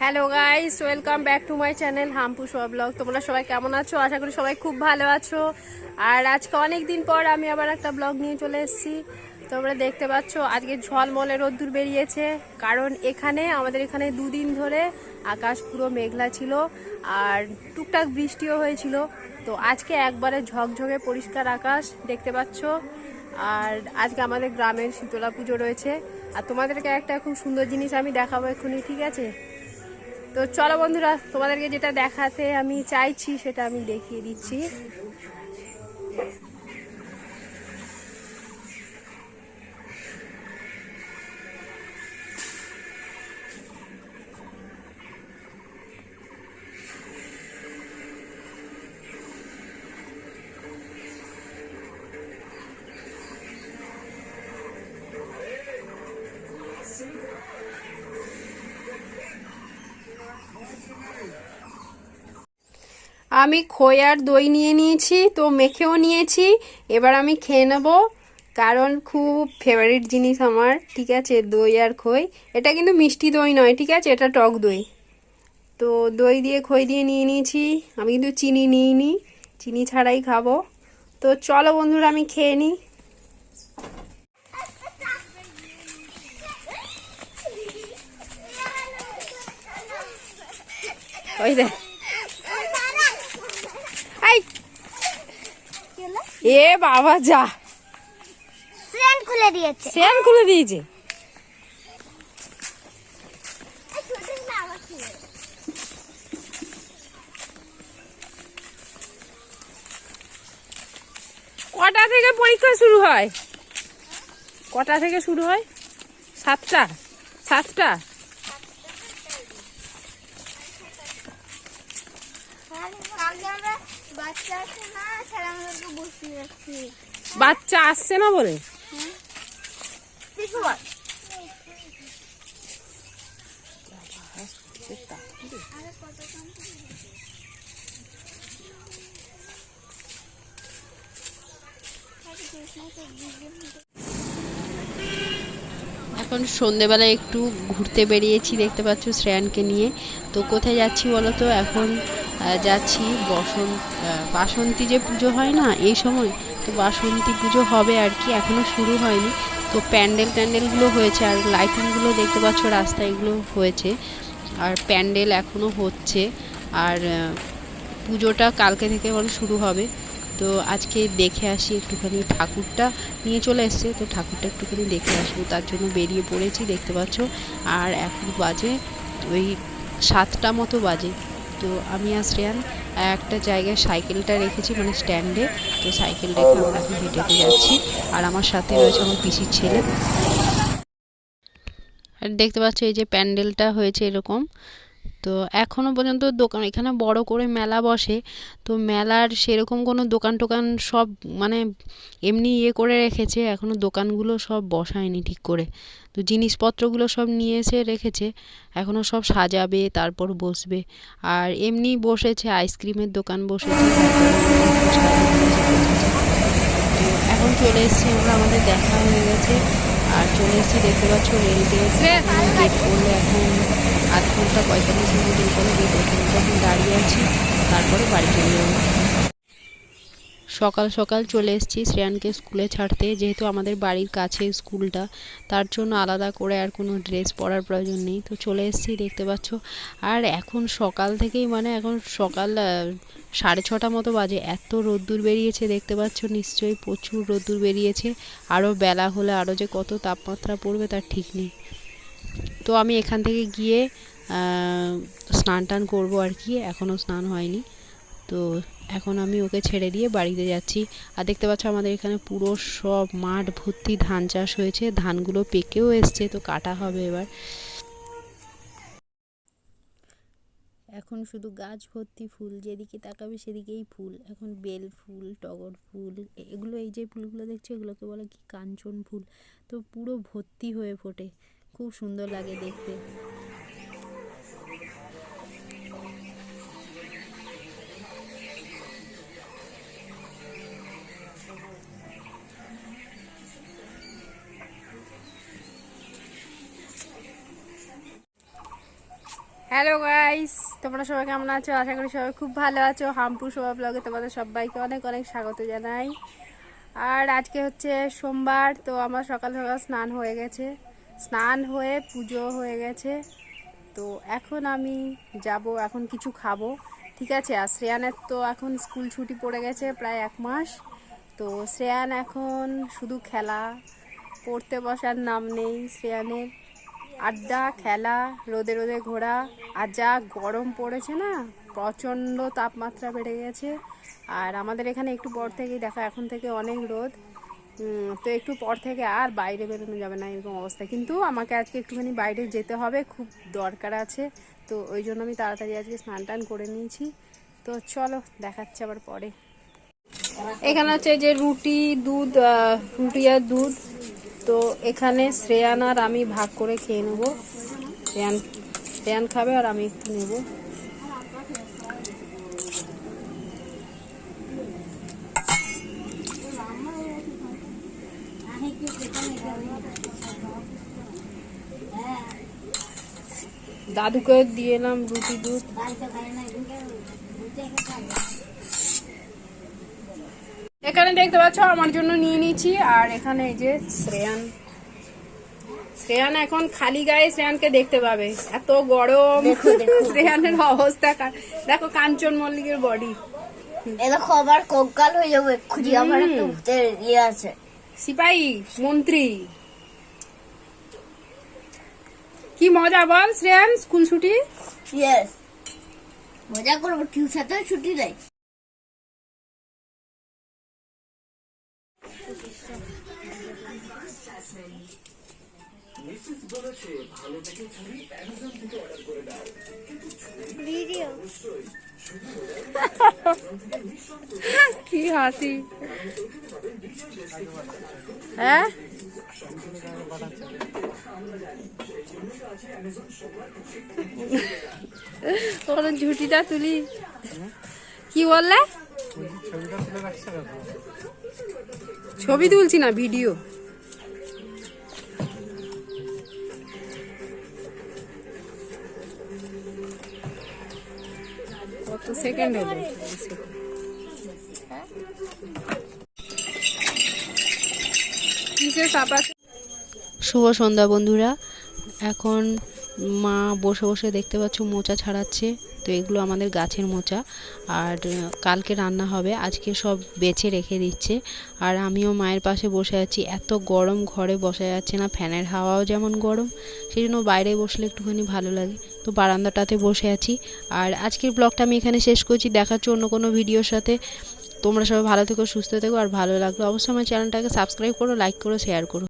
Hello guys welcome back to my channel হামপু সব blog তোমরা সবাই কেমন আছো? আশা করি সবাই খুব ভালো আছো। আর আজকে অনেক দিন পর আমি আবার একটা ব্লগ নিয়ে চলে এসেছি। তোমরা দেখতে পাচ্ছ, আজকে ঝলমলে রোদ্দুর বেরিয়েছে। কারণ এখানে, আমাদের এখানে দুদিন ধরে আকাশ পুরো মেঘলা ছিল আর টুকটাক বৃষ্টিও হয়েছিল। তো আজকে একবারে ঝকঝকে পরিষ্কার আকাশ, দেখতে পাচ্ছ। আর আজকে আমাদের গ্রামের শীতলা পুজো রয়েছে। আর তোমাদেরকে একটা খুব সুন্দর জিনিস আমি দেখাবো এক্ষুনি, ঠিক আছে? তো চলো বন্ধুরা, তোমাদেরকে যেটা দেখাতে আমি চাইছি সেটা আমি দেখিয়ে দিচ্ছি। আমি খই আর দই নিয়ে নিয়েছি, তো মেখেও নিয়েছি। এবার আমি খেয়ে নেব, কারণ খুব ফেভারিট জিনিস আমার, ঠিক আছে? দই আর খই। এটা কিন্তু মিষ্টি দই নয়, ঠিক আছে? এটা টক দই। তো দই দিয়ে খই দিয়ে নিয়ে নিয়েছি। আমি কিন্তু চিনি নিইনি, চিনি ছাড়াই খাব। তো চলো বন্ধুরা, আমি খেয়ে নিই। ওই দেখ। এ বাবা যা। ট্রেন খুলে দিয়েছে। সেন খুলে দিয়েছে। কটা থেকে পরীক্ষা শুরু হয়? কটা থেকে শুরু হয়? সাতটা। সাতটা কালকে আমরা বাচ্চা আসছে না বলে? এখন সন্ধেবেলায় একটু ঘুরতে বেরিয়েছি দেখতে পাচ্ছ শ্রেয়ানকে নিয়ে। তো কোথায় যাচ্ছি বলো তো? এখন যাচ্ছি বসন্ত বাসন্তী যে পুজো হয় না, এই সময় তো বাসন্তী পুজো হবে আর কি এখনও শুরু হয়নি। তো প্যান্ডেল ট্যান্ডেলগুলো হয়েছে আর লাইটিংগুলো দেখতে পাচ্ছ রাস্তায় এগুলো হয়েছে। আর প্যান্ডেল এখনও হচ্ছে আর পুজোটা কালকে থেকে বলো শুরু হবে। তো আজকে দেখে আসি একটুখানি ঠাকুরটা নিয়ে চলে এসছে, তো ঠাকুরটা একটুখানি দেখে আসব, তার জন্য বেরিয়ে পড়েছি, দেখতে পাচ্ছ। আর এখন বাজে ওই সাতটা মতো বাজে। তো আমি আর শ্রেয়ান একটা জায়গায় সাইকেলটা রেখেছি মানে স্ট্যান্ডে তো সাইকেল রেখে আমরা এখন হেঁটে হেঁটে যাচ্ছি। আর আমার সাথে রয়েছে আমার পিসির ছেলে। আর দেখতে পাচ্ছ এই যে প্যান্ডেলটা হয়েছে এরকম। তো এখনও পর্যন্ত দোকান, এখানে বড় করে মেলা বসে। তো মেলার সেরকম কোনো দোকান টোকান সব মানে এমনি ইয়ে করে রেখেছে, এখনও দোকানগুলো সব বসায়নি ঠিক করে। তো জিনিসপত্রগুলো সব নিয়ে এসে রেখেছে, এখনও সব সাজাবে, তারপর বসবে। আর এমনি বসেছে, আইসক্রিমের দোকান বসেছে এখন চলে এসেছি আমরা, আমাদের দেখা হয়ে গেছে। আর চলে এসেছি দেখতে পাচ্ছ রেল গেট গেট করলে এখন আধ ঘণ্টা পঁয়তাল্লিশ মিনিট এই করে গেট ওখানে দাঁড়িয়ে আছি তারপরে বাড়ি চলে যাব। সকাল সকাল চলে এসেছি শ্রেয়ানকে স্কুলে ছাড়তে, যেহেতু আমাদের বাড়ির কাছে স্কুলটা, তার জন্য আলাদা করে আর কোনো ড্রেস পরার প্রয়োজন নেই। তো চলে এসেছি, দেখতে পাচ্ছ। আর এখন সকাল থেকেই মানে এখন সকাল সাড়ে ছটা মতো বাজে। এত রোদ্দুর বেরিয়েছে, দেখতে পাচ্ছ নিশ্চয়ই প্রচুর রোদ্দুর বেরিয়েছে। আরও বেলা হলে আরও যে কত তাপমাত্রা পড়বে তার ঠিক নেই। তো আমি এখান থেকে গিয়ে স্নান টান করব আর কি। এখনও স্নান হয়নি। তো এখন আমি ওকে ছেড়ে দিয়ে বাড়িতে যাচ্ছি। আর দেখতে পাচ্ছ আমাদের এখানে পুরো সব মাঠ ভর্তি ধান চাষ হয়েছে। ধানগুলো পেকেও এসছে, তো কাটা হবে এবার। এখন শুধু গাছ ভর্তি ফুল, যেদিকে তাকাবে সেদিকেই ফুল। এখন বেল ফুল, টগর ফুল, এগুলো এই যে ফুলগুলো দেখছ, এগুলোকে বলে কি, কাঞ্চন ফুল। তো পুরো ভর্তি হয়ে ফোটে। খুব সুন্দর লাগে দেখতে। হ্যালো গাইস তোমরা সবাই কেমন আছো? আশা করি সবাই খুব ভালো আছো। হামপুর শোভা ব্লগে তোমাদের সবাইকে অনেক অনেক স্বাগত জানাই। আর আজকে হচ্ছে সোমবার, তো আমার সকাল সকাল স্নান হয়ে গেছে। স্নান হয়ে পুজো হয়ে গেছে। তো এখন আমি যাব, এখন কিছু খাব। ঠিক আছে? আর শ্রেয়ানের তো এখন স্কুল ছুটি পড়ে গেছে প্রায় এক মাস। তো শ্রেয়ান এখন শুধু খেলা, পড়তে বসার নাম নেই শ্রেয়ানের। আড্ডা, খেলা, রোদে রোদে ঘোরা, আর যা গরম পড়েছে না, প্রচণ্ড তাপমাত্রা বেড়ে গেছে। আর আমাদের এখানে একটু পর থেকেই দেখো, এখন থেকে অনেক রোদ। তো একটু পর থেকে আর বাইরে বেরোনো যাবে না, এরকম অবস্থা। কিন্তু আমাকে আজকে একটুখানি বাইরে যেতে হবে, খুব দরকার আছে। তো ওই জন্য আমি তাড়াতাড়ি আজকে স্নান টান করে নিয়েছি। তো চলো, দেখাচ্ছে আবার পরে। এখানে হচ্ছে যে রুটি, দুধ রুটি আর দুধ। তো এখানে শ্রেয়ান আর আমি ভাগ করে খেয়ে নেব। শ্রেয়ান শ্রেয়ান খাবে আর আমি একটু নেব। দাদুকে দিয়ে এলাম রুটি দুধ। এখানে দেখতে পাচ্ছ আমার জন্য নিয়ে নিয়েছি আর এখানে এই যে শ্রেয়ান। শ্রেয়ান এখন খালি গায়ে শ্রেয়ানকে দেখতে পাবে। এত গরম। শ্রেয়ানের অবস্থা দেখো কাঞ্চন মল্লিকের বডি দেখো আবার কঙ্কাল হয়ে যাব এক্ষুনি। আমার একটা ইয়ে আছে। সিপাহী মন্ত্রী। কি মজা বল শ্রেয়ান স্কুল ছুটি? ইয়েস মজা করব টিউশনে ছুটি দেয় ভিডিও। কি হাসি। হ্যাঁ? ওখানে ঝুটিটা তুলি। কি বললে? ছবি তুলছি না ভিডিও। সেকেন্ড শুভ সন্ধ্যা বন্ধুরা। এখন মা বসে বসে দেখতে পাচ্ছ মোচা ছাড়াচ্ছে। তো এগুলো আমাদের গাছের মোচা। আর কালকে রান্না হবে। আজকে সব বেছে রেখে দিচ্ছে। আর আমিও মায়ের পাশে বসে আছি। এত গরম ঘরে বসা যাচ্ছে না। ফ্যানের হাওয়াও যেমন গরম। সেই জন্য বাইরে বসলে একটুখানি ভালো লাগে। তো বারান্দাটাতে বসে আছি। আর আজকের ব্লগটা আমি এখানে শেষ করছি। দেখাচ্ছি অন্য কোনো ভিডিওর সাথে। তোমরা সবাই ভালো থেকো, সুস্থ থেকো। আর ভালো লাগল অবশ্যই আমার চ্যানেলটাকে সাবস্ক্রাইব করো, লাইক করো, শেয়ার করো।